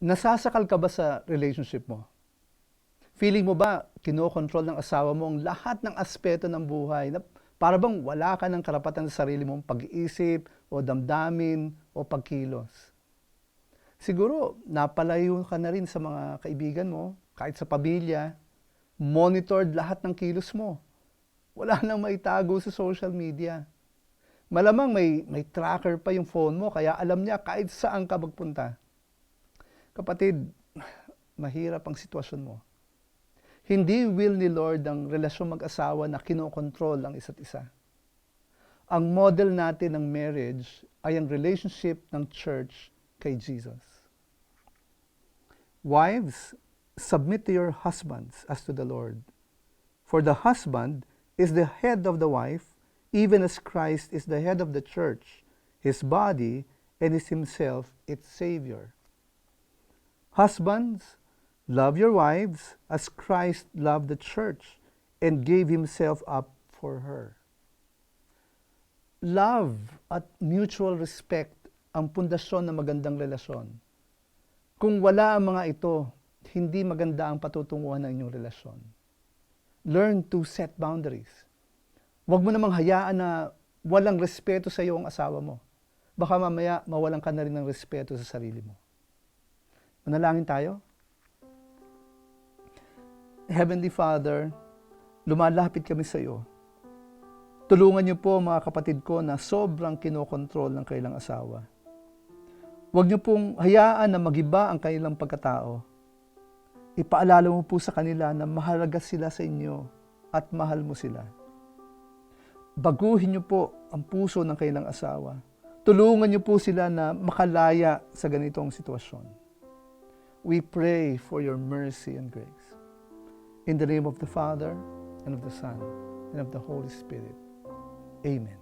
Nasasakal ka ba sa relationship mo? Feeling mo ba kinokontrol ng asawa mo ang lahat ng aspeto ng buhay na para bang wala ka ng karapatan sa sarili mong pag-iisip o damdamin o pagkilos? Siguro, napalayo ka na rin sa mga kaibigan mo, kahit sa pamilya, monitored lahat ng kilos mo. Wala nang maitago sa social media. Malamang may, may tracker pa yung phone mo, kaya alam niya kahit saan ka magpunta. Kapatid, mahirap ang sitwasyon mo. Hindi will ni Lord ang relasyon mag-asawa na kinokontrol ang isa't isa. Ang model natin ng marriage ay ang relationship ng church kay Jesus. Wives, submit to your husbands as to the Lord. For the husband is the head of the wife, even as Christ is the head of the church, his body, and is himself its Savior. Husbands, love your wives as Christ loved the church and gave himself up for her. Love at mutual respect ang pundasyon ng magandang relasyon. Kung wala ang mga ito, hindi maganda ang patutunguhan ng inyong relasyon. Learn to set boundaries. Huwag mo namang hayaan na walang respeto sa iyo ang asawa mo. Baka mamaya mawalan ka na rin ng respeto sa sarili mo. Manalangin tayo. Heavenly Father, lumalapit kami sa iyo. Tulungan niyo po mga kapatid ko na sobrang kinokontrol ng kailang asawa. Huwag niyo pong hayaan na magiba ang kanilang pagkatao. Ipaalala mo po sa kanila na mahalaga sila sa inyo at mahal mo sila. Baguhin niyo po ang puso ng kailang asawa. Tulungan niyo po sila na makalaya sa ganitong sitwasyon. We pray for your mercy and grace. In the name of the Father, and of the Son, and of the Holy Spirit. Amen.